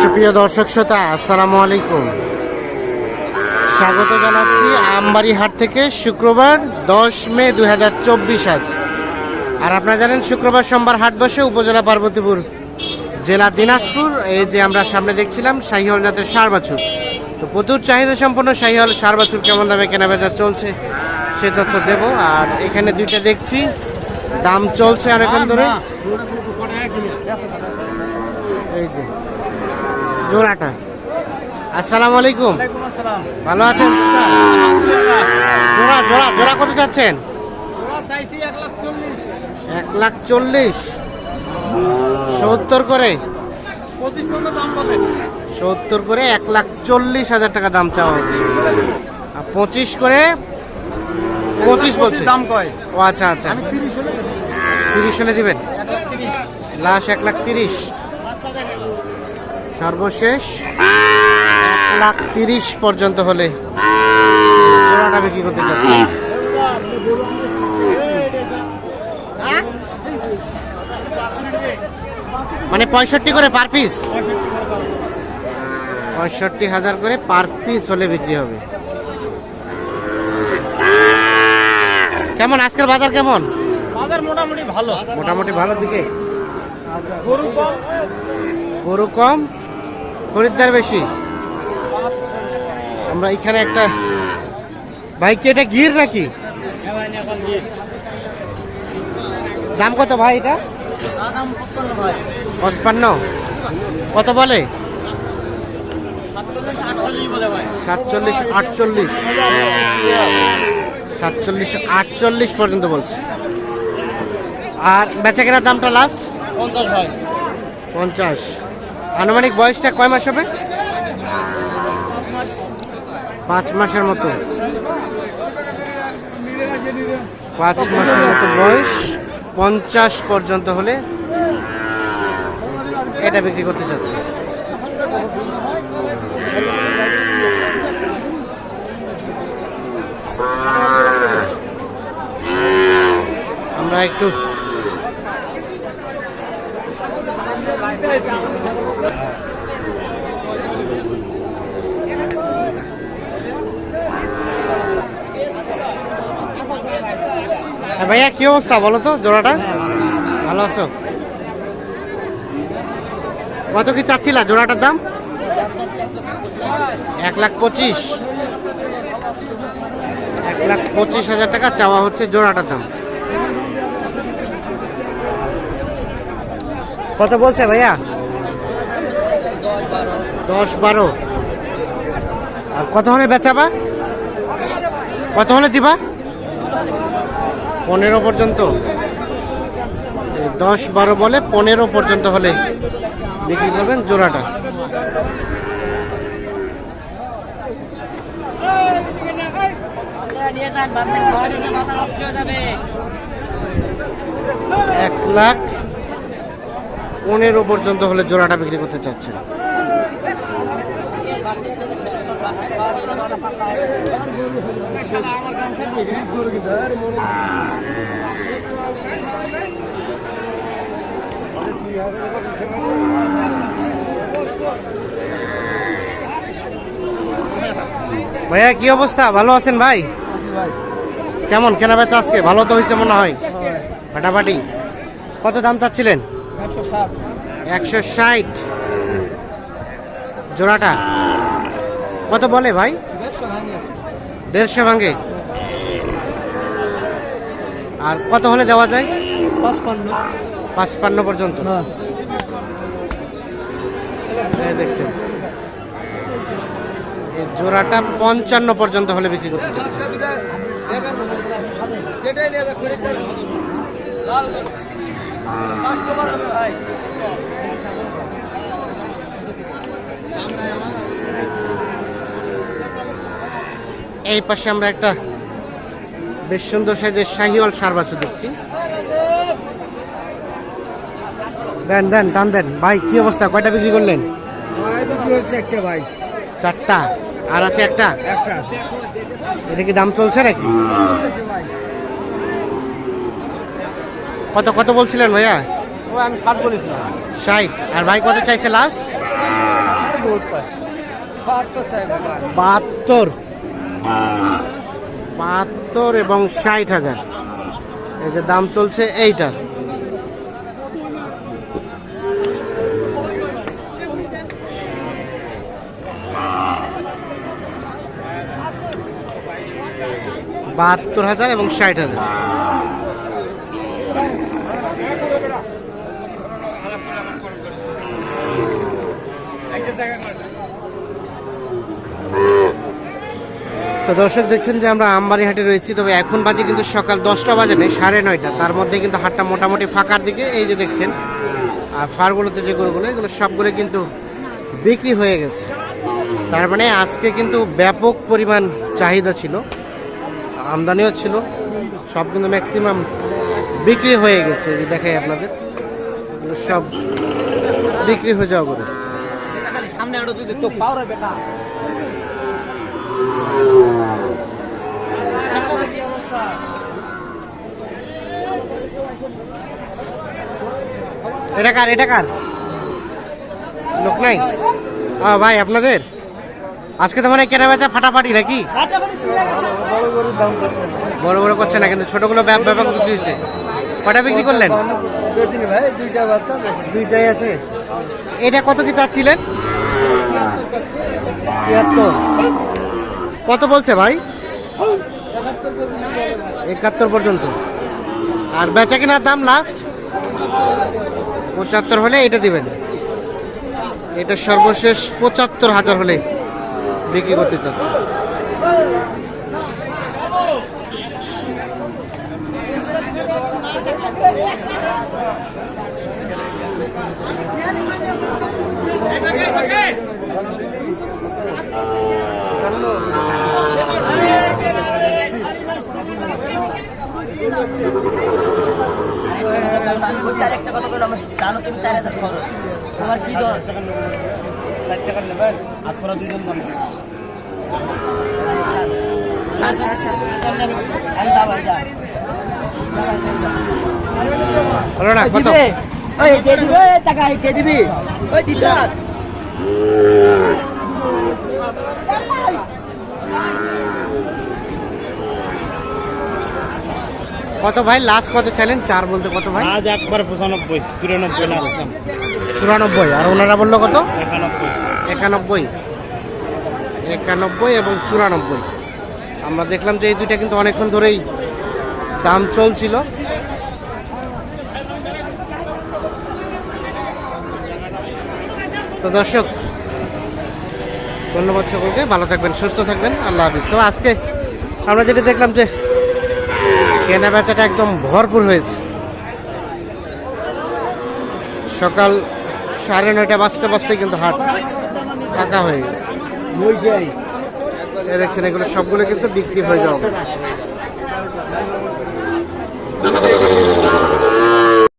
সুপ্রিয় দর্শক শ্রোতা, আসসালামু আলাইকুম। স্বাগত জানাচ্ছি আমবাড়ি হাট থেকে শুক্রবার দশ মে দু হাজার চব্বিশ আজ। আর আপনারা জানেন, শুক্রবার সোমবার হাট বসে উপজেলা পার্বতীপুর জেলা দিনাজপুর, এই যে আমরা সামনে দেখছিলাম শাহিহল জাতের সার বাছুর। তো প্রচুর চাহিদা সম্পন্ন শাহিহল সার বাছুর কেমন দামে কেনা বেচা চলছে, সে তথ্য দেবো। আর এখানে দুইটা দেখছি দাম চলছে অনেকক্ষণ ধরে? এই যে জোড়াটা। আসসালামু আলাইকুম। ভালো আছেন? জোড়া জোড়া জোড়া কত যাচ্ছেন এক লাখ চল্লিশ। সত্তর করে? সত্তর করে এক লাখ চল্লিশ হাজার টাকা দাম চাওয়া হচ্ছে। আর পঁচিশ করে পঁচিশ বলছে। দাম কয়? ও আচ্ছা আচ্ছা। আমি তিরিশ হলে দেবো। দিবেন? লাশ এক লাখ তিরিশ। সর্বশেষ এক লাখ তিরিশ পর্যন্ত হলে বিক্রি করতে চাচ্ছি। মানে পঁয়ষট্টি করে পার পিস? পঁয়ষট্টি হাজার করে পার পিস হলে বিক্রি হবে। কেমন? আজকের বাজার কেমন? বাজার মোটামুটি ভালো। মোটামুটি ভালো দিকে? গরু কম। গরু কম খরিদ্দার বেশি। আমরা এখানে একটা ভাই কি এটা গির নাকি? দাম কত ভাই এটা? পঁচপান্ন। কত বলে? সাতচল্লিশ আটচল্লিশ। সাতচল্লিশ আটচল্লিশ পর্যন্ত বলছে। আর বেচা কেনার দামটা লাস্ট পঞ্চাশ ভাই। পঞ্চাশ। আনুমানিক বয়সটা কয় মাস হবে? পাঁচ পাঁচ মাসের মতো। পাঁচ মাসের মতো। বয়স। পঞ্চাশ পর্যন্ত হলে এটা বিক্রি করতে চাচ্ছি। আমরা একটু ভাইয়া, কি অবস্থা বলো তো, জোড়াটা? ভালো আছো? কত কি চাচ্ছিলা জোড়াটার দাম? এক লাখ পঁচিশ। এক লাখ পঁচিশ হাজার টাকা চাওয়া হচ্ছে জোড়াটার দাম। কত বলছে ভাইয়া? দশ বারো। আর কত হলে বেচাবা? কত হলে দিবা? পনেরো পর্যন্ত। দশ বারো বলে পনেরো পর্যন্ত হলে বিক্রি করবেন জোড়াটা। এক লাখ পনেরো পর্যন্ত হলে জোড়াটা বিক্রি করতে চাচ্ছেন। ভাইয়া, কি অবস্থা? ভালো আছেন ভাই? কেমন? কেনা বেচা আজকে? ভালো তো হয়েছে মনে হয়? ফাটাফাটি। কত দাম চাচ্ছিলেন? একশো ষাট জোড়াটা কত বলে ভাই দেড়শো ভাঙে আর কত হলে দেওয়া যায় পাঁচপান্ন পাঁচপান্ন পর্যন্ত হ্যাঁ দেখছেন জোড়াটা পঞ্চান্ন পর্যন্ত হলে বিক্রি করতে এই পাশে আমরা একটা বেশ সুন্দর সাইজের শাহিওয়াল সার বাছু দেখছি। দেন দেন টান দেন। ভাই কি অবস্থা? কয়টা বিক্রি করলেন? একটা ভাই? চারটা। আর আছে একটা? একটা এটা কি দাম চলছে নাকি? কত কত বলছিলেন ভাইয়া? ও আমি ষাট বলেছিলাম। ষাট। আর ভাই কত চাইছে লাস্ট বাহাত্তর। বাহাত্তর এবং ষাট হাজার। এই যে দাম চলছে এইটার। বাহাত্তর হাজার এবং ষাট হাজার। তো দর্শক দেখছেন যে আমরা আমবাড়ি হাটে রয়েছি, তবে এখন বাজে কিন্তু সকাল দশটা বাজে নেই, সাড়ে নয়টা। তার মধ্যে কিন্তু হাটটা মোটামুটি ফাঁকার দিকে, এই যে দেখছেন, আর ফারগুলোতে যে গরুগুলো, এগুলো সবগুলো কিন্তু বিক্রি হয়ে গেছে। তার মানে আজকে কিন্তু ব্যাপক পরিমাণ চাহিদা ছিল, আমদানিও ছিল, সব কিন্তু ম্যাক্সিমাম বিক্রি হয়ে গেছে যে দেখাই আপনাদের। সব বিক্রি হয়ে যাওয়া গরু। সামনে এটা কার এটা কার? লোক নাই? ভাই, আপনাদের? আজকে তো মানে কেনা বেচা ফাটাফাটি নাকি? বড় বড় করছে না কিন্তু ছোটগুলো ব্যাপ- ব্যাপক বিক্রি কটা বিক্রি করলেন? দুইটাই আছে। এটা কত কি চাচ্ছিলেন? ছিয়াত্তর। কত বলছে ভাই? একাত্তর পর্যন্ত। আর বেচা কেনার দাম লাস্ট পঁচাত্তর হলে এটা দিবেন। এটা সর্বশেষ পঁচাত্তর হাজার হলে বিক্রি করতে চাচ্ছে। একটা কথা বলো আমার জানো তুমি চার হাজার খরচ তোমার কি দর ষাট টাকা নেবেন আর তোরা দুজন দাম ছাড়, ছাড়, ছাড়। আরে যা ভাই, যা। হলো না কত ওই দিয়ে দিবি ওই টাকা দিয়ে দিবি ওই দিস কত ভাই? লাস্ট কত চ্যালেঞ্জ চার বলতে কত ভাই? আজ একবার পঁচানব্বই চুরানব্বই চুরানব্বই। আর ওনারা বলল কত? একানব্বই। একানব্বই। একানব্বই এবং চুরানব্বই। আমরা দেখলাম যে এই দুইটা কিন্তু অনেকক্ষণ ধরেই দাম চলছিল। তো দর্শক ধন্যবাদ সকলকে। ভালো থাকবেন সুস্থ থাকবেন। আল্লাহ হাফিজ। তো আজকে আমরা যেটা দেখলাম যে কেনা বেচাটা একদম ভরপুর হয়েছে। সকাল সাড়ে নয়টা বাজতে বাজতে কিন্তু হাট ফাঁকা হয়ে গেছে। দেখছেন, এগুলো সবগুলো কিন্তু বিক্রি হয়ে যাবে